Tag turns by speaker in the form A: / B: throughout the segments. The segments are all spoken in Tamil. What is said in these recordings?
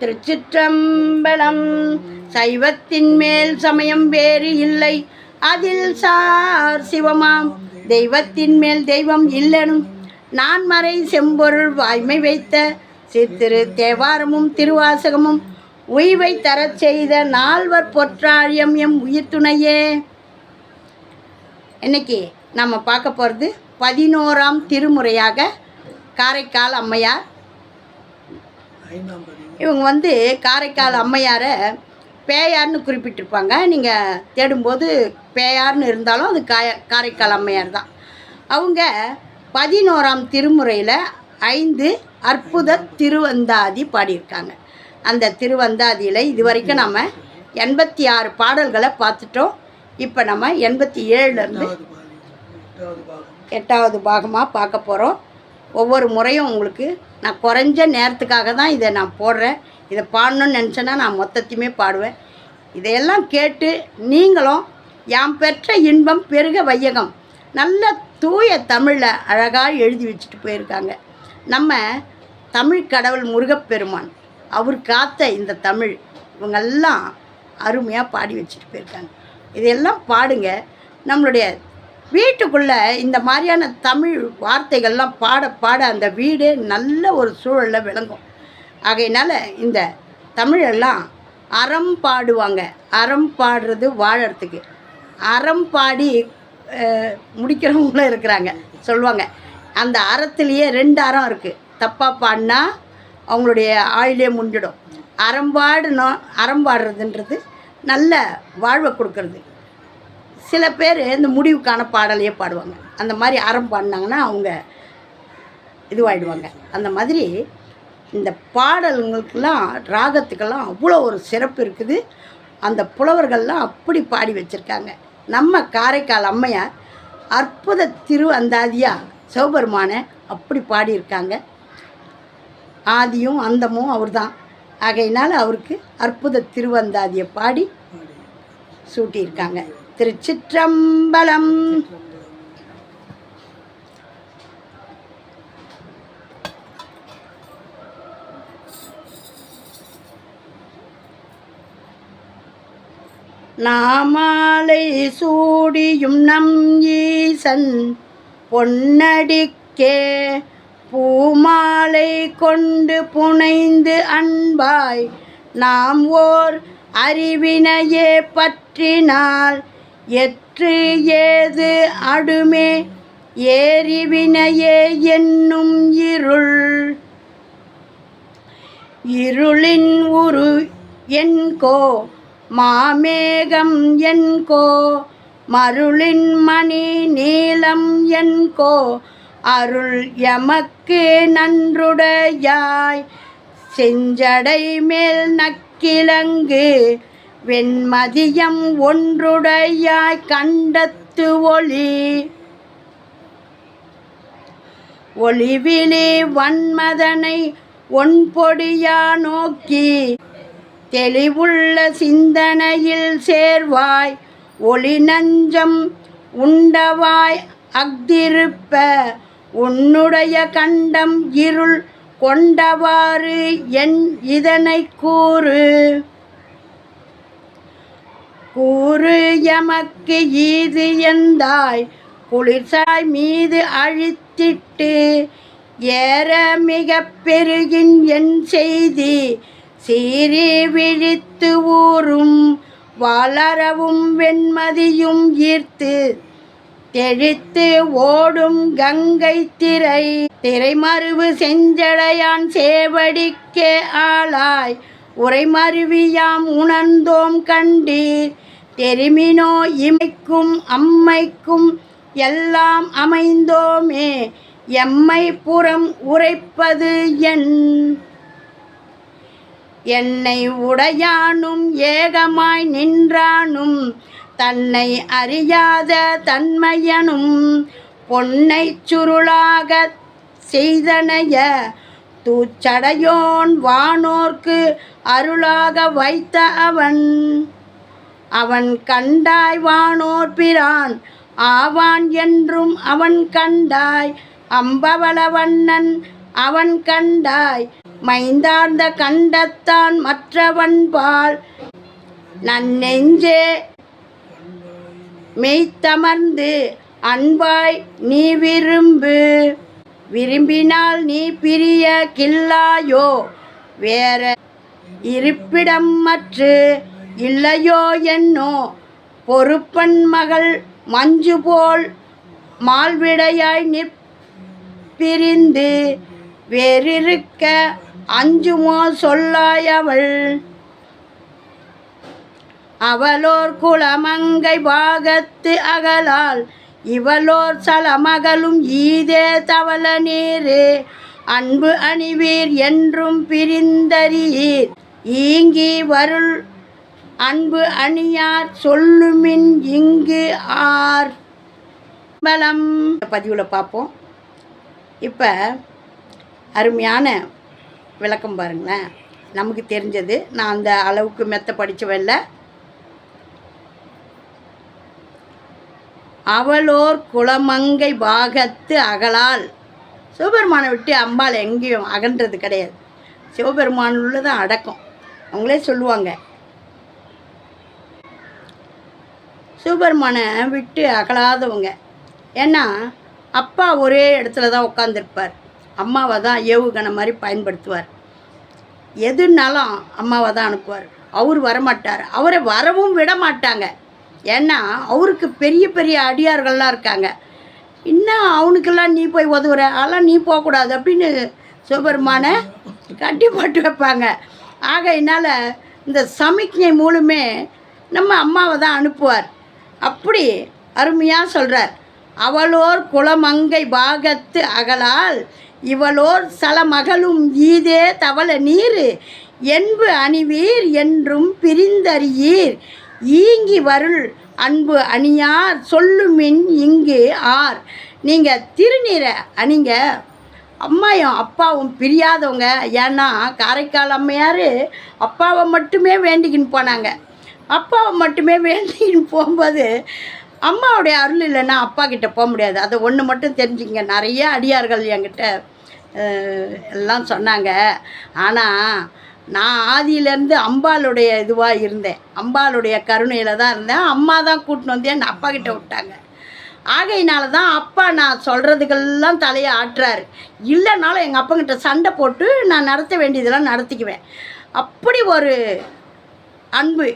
A: திருச்சிற்றம்பலம். சைவத்தின் மேல் சமயம் வேறு இல்லை. அதில் சார் சிவமாம். தெய்வத்தின் மேல் தெய்வம் இல்லனும். நான் மறை செம்பொருள் வாய்மை வைத்த சித்திரு தேவாரமும் திருவாசகமும் உய்வை தரச் செய்த நால்வர் பொற்றாழியம் எம் உயிர் துணையே இன்னைக்கு நம்ம பார்க்க போகிறது பதினோராம் திருமுறையாக காரைக்கால் அம்மையார். இவங்க வந்து காரைக்கால் அம்மையாரை பேயார்னு குறிப்பிட்டிருப்பாங்க. நீங்கள் தேடும்போது பேயார்னு இருந்தாலும் அது காய காரைக்கால் அம்மையார் தான். அவங்க பதினோராம் திருமுறையில் ஐந்து அற்புத திருவந்தாதி பாடியிருக்காங்க. அந்த திருவந்தாதியில் இது வரைக்கும் நம்ம எண்பத்தி ஆறு பாடல்களை பார்த்துட்டோம். இப்போ நம்ம எண்பத்தி ஏழுலேருந்து எட்டாவது பாகமாக பார்க்க போகிறோம் ஒவ்வொரு முறையும் உங்களுக்கு நான் குறைஞ்ச நேரத்துக்காக தான் இதை நான் போடுறேன். இதை பாடணும்னு நினச்சேன்னா நான் மொத்தத்தையுமே பாடுவேன். இதையெல்லாம் கேட்டு நீங்களும் யாம் பெற்ற இன்பம் பெருக வையகம் நல்ல தூய தமிழில் அழகாக எழுதி வச்சுட்டு போயிருக்காங்க. நம்ம தமிழ் கடவுள் முருகப்பெருமான் அவர் காத்த இந்த தமிழ் இவங்கெல்லாம் அருமையாக பாடி வச்சுட்டு போயிருக்காங்க. இதையெல்லாம் பாடுங்க. நம்மளுடைய வீட்டுக்குள்ளே இந்த மாதிரியான தமிழ் வார்த்தைகள்லாம் பாட பாட அந்த வீடே நல்ல ஒரு சூழலில் விளங்கும். ஆகையினால இந்த தமிழெல்லாம் அறம் பாடுவாங்க. அறம் பாடுறது வாழறதுக்கு. அறம் பாடி முடிக்கிறவங்களும் இருக்கிறாங்க. சொல்லுவாங்க அந்த அறத்துலேயே ரெண்டு அறம் இருக்குது தப்பாக பாடினா அவங்களுடைய ஆயிலே முடிஞ்சிடும். அறம் அறம்பாடுறதுன்றது அறம் பாடுறதுன்றது நல்ல வாழ்வை கொடுக்கறது. சில பேர் இந்த முடிவுக்கான பாடலையே பாடுவாங்க. அந்த மாதிரி அறம் பாடினாங்கன்னா அவங்க இதுவாகிடுவாங்க அந்த மாதிரி இந்த பாடல்களுக்கெல்லாம் ராகத்துக்கெல்லாம் அவ்வளோ ஒரு சிறப்பு இருக்குது. அந்த புலவர்கள்லாம் அப்படி பாடி வச்சுருக்காங்க. நம்ம காரைக்கால் அம்மையார் அற்புத திரு அந்தாதியாக சிவபெருமானை அப்படி பாடியிருக்காங்க. ஆதியும் அந்தமும் அவர்தான். ஆகையினால் அவருக்கு அற்புத திருவந்தாதியை பாடி சூட்டியிருக்காங்க. திருச்சிற்றம்பலம். நாமாலை சூடியும் நம் ஈசன் பொன்னடிக்கே பூமாலை கொண்டு புனைந்து அன்பாய் நாம் ஓர் அறிவினையே பற்றினால் எற்று ஏது அடுமே? ஏறிவினையே என்னும் இருள். இருளின் உரு என்கோ? மாமேகம் என்கோ? மருளின் மணி நீளம் என்கோ? அருள் எமக்கு நன்றுடையாய். செஞ்சடை மேல் நக்கிலங்கு வெண்மதியம் ஒன்றுடையாய் கண்டத்து ஒளி. ஒளிவிலே வன்மதனை ஒன்பொடியா நோக்கி. தெளிவுள்ள சிந்தனையில் சேர்வாய் ஒளி நஞ்சம் உண்டவாய் அஃதிருப்ப. உன்னுடைய கண்டம் இருள் கொண்டவாறு என் இதனை கூறு. கூறு எமக்கு ஈது எந்தாய்? குளிர்சாய் மீது அழித்திட்டு ஏற மிக பெருகின் என் செய்தி சீறி விழித்து ஊறும் வளரவும் வெண்மதியும் ஈர்த்து தெழித்து ஓடும் கங்கை திரை. திரைமருவு செஞ்சடையான் சேவடிக்கே ஆளாய். உரைமருவியாம் உணர்ந்தோம் கண்டீர். தெரிமினோ இமைக்கும் அம்மைக்கும் எல்லாம் அமைந்தோமே. எம்மை புறம் உரைப்பது என். என்னை உடையானும் ஏகமாய் நின்றானும். தன்னை அறியாத தன்மையனும். பொன்னைச் சுருளாகச் செய்தனைய தூச்சடையோன் வானோர்க்கு அருளாக வைத்த அவன். அவன் கண்டாய் வானோர் பிரான் ஆவான் என்றும் அவன் கண்டாய். அம்பவளவண்ணன் அவன் கண்டாய் மைந்தார்ந்த கண்டத்தான் மற்றவன்பால் நன்னெஞ்சே மெய்த்தமர்ந்து அன்பாய் நீ விரும்பு. விரும்பினால் நீ பிரிய கில்லாயோ? வேற இருப்பிடம் மற்று இல்லையோ என்னோ? பொறுப்பன் மகள் மஞ்சு போல் மால்விடையாய் நிற்பிரிந்து வேறிருக்க அஞ்சுமோ சொல்லாயவள் அவளோர் குளமங்கை பாகத்து அகலால் இவளோர் சலமகளும் ஈதே தவள நீரே. அன்பு அணிவீர் என்றும் பிரிந்தறியீர். ஈங்கி வருள் அன்பு அணியார் சொல்லுமின் இங்கு ஆர். பலம். பதிவில் பார்ப்போம் இப்போ அருமையான விளக்கம் பாருங்களேன். நமக்கு தெரிஞ்சது. நான் அந்த அளவுக்கு மெத்த படித்தவல்ல அவளோர் குளமங்கை பாகத்து அகலால். சிவபெருமானை விட்டு அம்பாள் எங்கேயும் அகன்றது கிடையாது. சிவபெருமான் உள்ளதான் அடக்கம். அவங்களே சொல்லுவாங்க. சிவபெருமானை விட்டு அகலாதவங்க. ஏன்னா அப்பா ஒரே இடத்துல தான் உட்காந்துருப்பார் அம்மாவை தான் ஏவுகணை மாதிரி பயன்படுத்துவார். எதுனாலும் அம்மாவை தான் அனுப்புவார். அவர் வரமாட்டார். அவரை வரவும் விட மாட்டாங்க. ஏன்னா அவருக்கு பெரிய பெரிய அடியார்கள்லாம் இருக்காங்க. இன்னும் அவனுக்கெல்லாம் நீ போய் உதவுற? அதெல்லாம் நீ போகக்கூடாது அப்படின்னு சிவபெருமானை கட்டி போட்டு வைப்பாங்க. ஆகையினால் இந்த சமிக்ஞை மூலமே நம்ம அம்மாவை தான் அனுப்புவார். அப்படி அருமையாக சொல்கிறார் அவளோர் குலமங்கை பாகத்து அகலால் இவளோர் சலமகளும் ஈதே தவள நீர் என்பு அணிவீர் என்றும் பிரிந்தறியீர். ஈங்கி வருள் அன்பு அணியார் சொல்லுமின் இங்கு ஆர். நீங்கள் திருநீரை அணிங்க. அம்மாயும் அப்பாவும் பிரியாதவங்க. ஏன்னா காரைக்கால் அம்மையார் அப்பாவை மட்டுமே வேண்டிக்கின்னு போனாங்க. அப்பாவை மட்டுமே வேண்டிக்கின்னு போகும்போது அம்மாவுடைய அருள் இல்லைன்னா அப்பா கிட்ட போக முடியாது. அதை ஒன்று மட்டும் தெரிஞ்சுங்க நிறைய அடியார்கள் என்கிட்ட எல்லாம் சொன்னாங்க. ஆனால் நான் ஆதியிலேருந்து அம்பாளுடைய இதுவாக இருந்தேன். அம்பாளுடைய கருணையில் தான் இருந்தேன். அம்மா தான் கூட்டின்னு வந்து என் அப்பா கிட்ட விட்டாங்க. ஆகையினால தான் அப்பா நான் சொல்கிறதுக்கெல்லாம் தலையை ஆட்டுறாரு. இல்லைனாலும் எங்கள் அப்பங்கிட்ட சண்டை போட்டு நான் நடத்த வேண்டியதெல்லாம் நடத்திக்குவேன். அப்படி ஒரு அன்பு.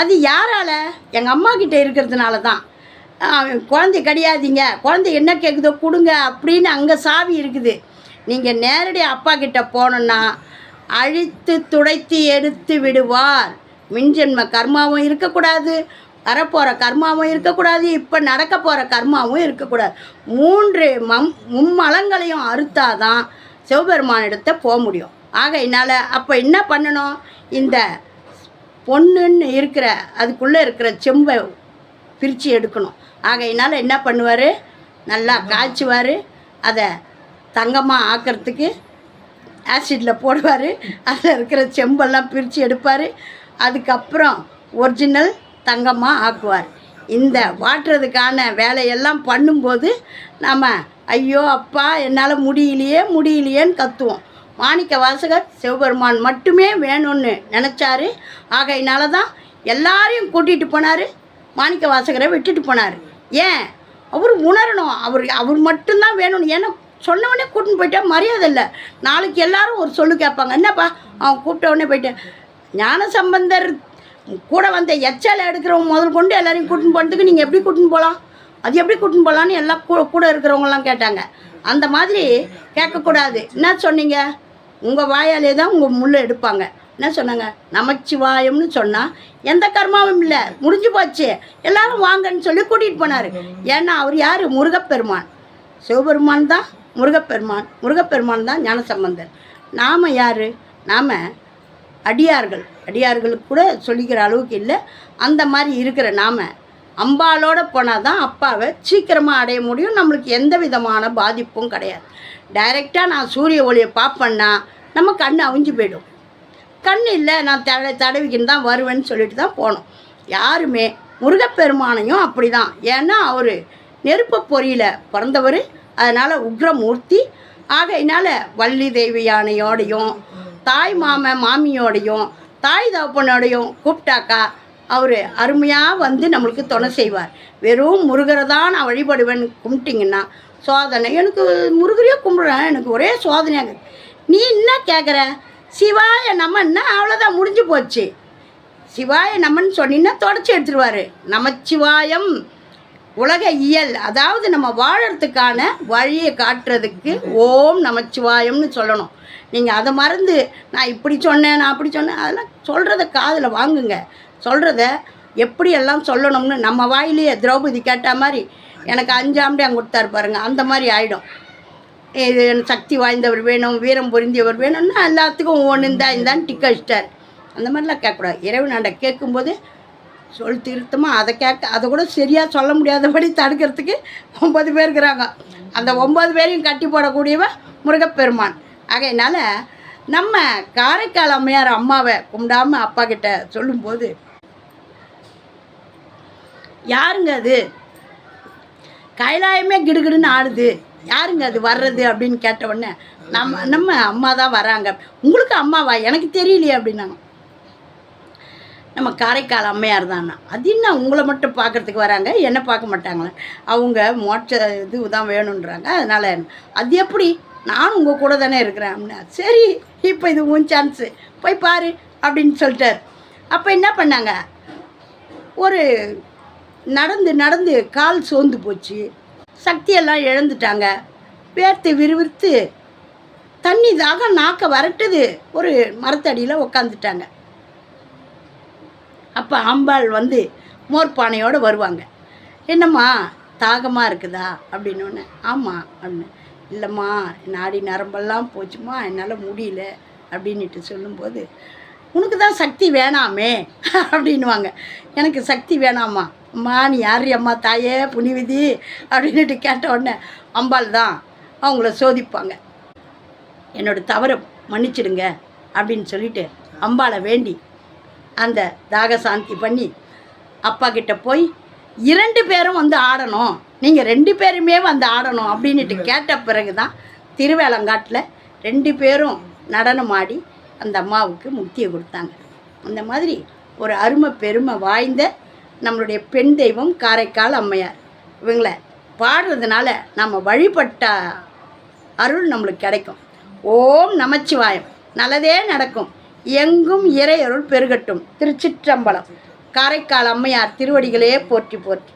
A: அது யாரால? எங்கள் அம்மா கிட்டே இருக்கிறதுனால தான் குழந்தை கிடையாதீங்க. குழந்தை என்ன கேட்குதோ கொடுங்க அப்படின்னு அங்கே சாவி இருக்குது. நீங்கள் நேரடியாக அப்பா கிட்ட போனோன்னா அழித்து துடைத்து எடுத்து விடுவார். மின்ஜென்ம கர்மாவும் இருக்கக்கூடாது. வரப்போகிற கர்மாவும் இருக்கக்கூடாது. இப்போ நடக்க போகிற கர்மாவும் இருக்கக்கூடாது. மூன்று மம் மும்மலங்களையும் அறுத்தாதான் சிவபெருமானிடத்தை போக முடியும். ஆகையினால அப்போ என்ன பண்ணணும்? இந்த பொண்ணுன்னு இருக்கிற அதுக்குள்ளே இருக்கிற செம்பை பிரித்து எடுக்கணும். ஆகையினால என்ன பண்ணுவார்? நல்லா காய்ச்சுவார். அதை தங்கமாக ஆக்கிறதுக்கு ஆசிட்டில் போடுவார். அதில் இருக்கிற செம்பெல்லாம் பிரித்து எடுப்பார். அதுக்கப்புறம் ஒரிஜினல் தங்கமாக ஆக்குவார். இந்த வாட்டுறதுக்கான வேலையெல்லாம் பண்ணும்போது நம்ம ஐயோ அப்பா என்னால் முடியலையே முடியலையேன்னு கத்துவோம். மாணிக்க வாசகர் சிவபெருமான் மட்டுமே வேணும்னு நினச்சாரு. ஆகையினால தான் எல்லாரையும் கூட்டிகிட்டு போனார். மாணிக்க வாசகரை விட்டுட்டு போனார். ஏன்? அவர் உணரணும். அவர் அவர் மட்டும்தான் வேணும்னு. ஏன்னா சொன்னவொடனே கூட்டின்னு போயிட்டா மரியாதை இல்லை. நாளைக்கு எல்லாரும் ஒரு சொல்லு கேட்பாங்க. என்னப்பா? அவன் கூப்பிட்ட உடனே போயிட்டேன் ஞான சம்பந்தர் கூட வந்த எச்சலை எடுக்கிறவங்க முதல் கொண்டு எல்லாரையும் கூட்டின்னு போனதுக்கு நீங்கள் எப்படி கூட்டின்னு போகலாம் அது எப்படி கூட்டின்னு போகலான்னு எல்லாம் கூட கூட இருக்கிறவங்கலாம் கேட்டாங்க. அந்த மாதிரி கேட்கக்கூடாது. என்ன சொன்னீங்க? உங்கள் வாயாலே தான் உங்கள் முள்ளை எடுப்பாங்க. என்ன சொன்னாங்க? நமச்சிவாயம்னு சொன்னால் எந்த கர்மாவும் இல்லை. முடிஞ்சு போச்சு. எல்லாரும் வாங்கன்னு சொல்லி கூட்டிகிட்டு போனார். ஏன்னா அவர் யார்? முருகப்பெருமான். சிவபெருமான் தான். முருகப்பெருமான் முருகப்பெருமான் தான் ஞானசம்பந்தர் நாம் யார்? நாம் அடியார்கள். அடியார்களுக்கு கூட சொல்லிக்கிற அளவுக்கு இல்லை. அந்த மாதிரி இருக்கிற நாம் அம்பாலோடு போனால் தான் அப்பாவை சீக்கிரமாக அடைய முடியும். நம்மளுக்கு எந்த விதமான பாதிப்பும் கிடையாது. டைரெக்டாக நான் சூரிய ஒளியை பார்ப்பேன்னா நம்ம கண் அவிஞ்சு போயிடும். கண் இல்லை நான் தட தடவிக்கின்னு தான் வருவேன்னு சொல்லிட்டு தான் போனோம். யாருமே முருகப்பெருமானையும் அப்படி தான் ஏன்னா அவர் நெருப்பு பொறியில் பிறந்தவர். அதனால் உக்ரமூர்த்தி. ஆகையினால் வள்ளி தேவி யானையோடையும் தாய் மாம மாமியோடையும் தாய் தகப்பனோடையும் கூப்பிட்டாக்கா அவர் அருமையாக வந்து நம்மளுக்கு துணை செய்வார். வெறும் முருகரை தான் நான் வழிபடுவேன் கும்பிட்டிங்கன்னா சோதனை எனக்கு முருகரையே கும்பிடுறேன் எனக்கு ஒரே சோதனையாக நீ என்ன கேட்குற சிவாய நம்மன்னா அவ்வளோதான் முடிஞ்சு போச்சு. சிவாய நம்மன்னு சொன்னீங்கன்னா தொடச்சி எடுத்துருவாரு. நமச்சிவாயம். உலக இயல் அதாவது நம்ம வாழறதுக்கான வழியை காட்டுறதுக்கு ஓம் நமச்சிவாயம்னு சொல்லணும். நீங்கள் அதை மறந்து நான் இப்படி சொன்னேன் நான் அப்படி சொன்னேன் அதெல்லாம் சொல்கிறத காதில் வாங்குங்க. சொல்கிறத எப்படியெல்லாம் சொல்லணும்னு நம்ம வாயிலேயே திரௌபதி கேட்ட மாதிரி எனக்கு அஞ்சாம்டே கொடுத்தாரு பாருங்கள் அந்த மாதிரி ஆகிடும் இது சக்தி வாய்ந்தவர் வேணும் வீரம் பொருந்தியவர் வேணும்னா எல்லாத்துக்கும் ஒன்று இந்தா இந்தான்னு டிக்கெட் அடிச்சிட்டார். அந்த மாதிரிலாம் கேட்கக்கூடாது. நாண்டை கேட்கும்போது சொல் திருத்தமாக அதை கேட்க அதை கூட சரியாக சொல்ல முடியாதபடி தடுக்கிறதுக்கு ஒன்பது பேர் இருக்கிறாங்க. அந்த ஒம்பது பேரையும் கட்டி போடக்கூடியவன் முருகப்பெருமான். ஆகையினால நம்ம காரைக்கால் அம்மையார் அம்மாவை கும்பிடாம அப்பா கிட்ட சொல்லும்போது யாருங்க அது? கைலாயமே கிடுகிடுன்னு ஆடுது. யாருங்க அது வர்றது? அப்படின்னு கேட்ட உடனே நம்ம நம்ம அம்மா தான் வராங்க. உங்களுக்கு அம்மாவா? எனக்கு தெரியலையே அப்படின்னாங்க. நம்ம காரைக்கால் அம்மையார் தானா? அது என்ன உங்களை மட்டும் பார்க்கறதுக்கு வராங்க? என்ன பார்க்க மாட்டாங்களே. அவங்க மோட்ச இது தான் வேணுன்றாங்க அதனால் அது எப்படி? நானும் உங்கள் கூட தானே இருக்கிறேன் அப்படின்னா. சரி இப்போ இது உன் சான்ஸு போய் பாரு அப்படின்னு சொல்லிட்டார். அப்போ என்ன பண்ணாங்க? ஒரு நடந்து நடந்து கால் சோர்ந்து போச்சு. சக்தியெல்லாம் இழந்துட்டாங்க. வேர்த்து விறுவிறுத்து தண்ணி தாக நாக்க வரட்டுது. ஒரு மரத்தடியில் உக்காந்துட்டாங்க. அப்போ அம்பாள் வந்து மோர் பானையோடு வருவாங்க. என்னம்மா தாகமாக இருக்குதா? அப்படின்னோடனே ஆமாம் அப்படின்னு. இல்லைம்மா நாடி நரம்பெல்லாம் போச்சுமா என்னால் முடியல அப்படின்னுட்டு சொல்லும்போது உனக்கு தான் சக்தி வேணாமே அப்படின்வாங்க எனக்கு சக்தி வேணாமா அம்மா நீ யார் அம்மா தாயே புனிவிதி அப்படின்ட்டு கேட்ட உடனே அம்பாள் தான் அவங்கள சோதிப்பாங்க. என்னோடய தவறை மன்னிச்சிடுங்க அப்படின்னு சொல்லிட்டு அம்பாளை வேண்டி அந்த தாக சாந்தி பண்ணி அப்பா கிட்ட போய் இரண்டு பேரும் வந்து ஆடணும். நீங்கள் ரெண்டு பேருமே வந்து ஆடணும். அப்படின்ட்டு கேட்ட பிறகு தான் திருவேலங்காட்டில் ரெண்டு பேரும் நடனம் ஆடி அந்த அம்மாவுக்கு முக்தியை கொடுத்தாங்க. அந்த மாதிரி ஒரு அருமை பெருமை வாய்ந்த நம்மளுடைய பெண் தெய்வம் காரைக்கால் அம்மையார். இவங்கள பாடுறதுனால நம்ம வழிபட்ட அருள் நம்மளுக்கு கிடைக்கும். ஓம் நமச்சிவாயம். நல்லதே நடக்கும். எங்கும் இறையருள் பெருகட்டும். திருச்சிற்றம்பலம். காரைக்கால் அம்மையார் திருவடிகளே போற்றி போற்றி.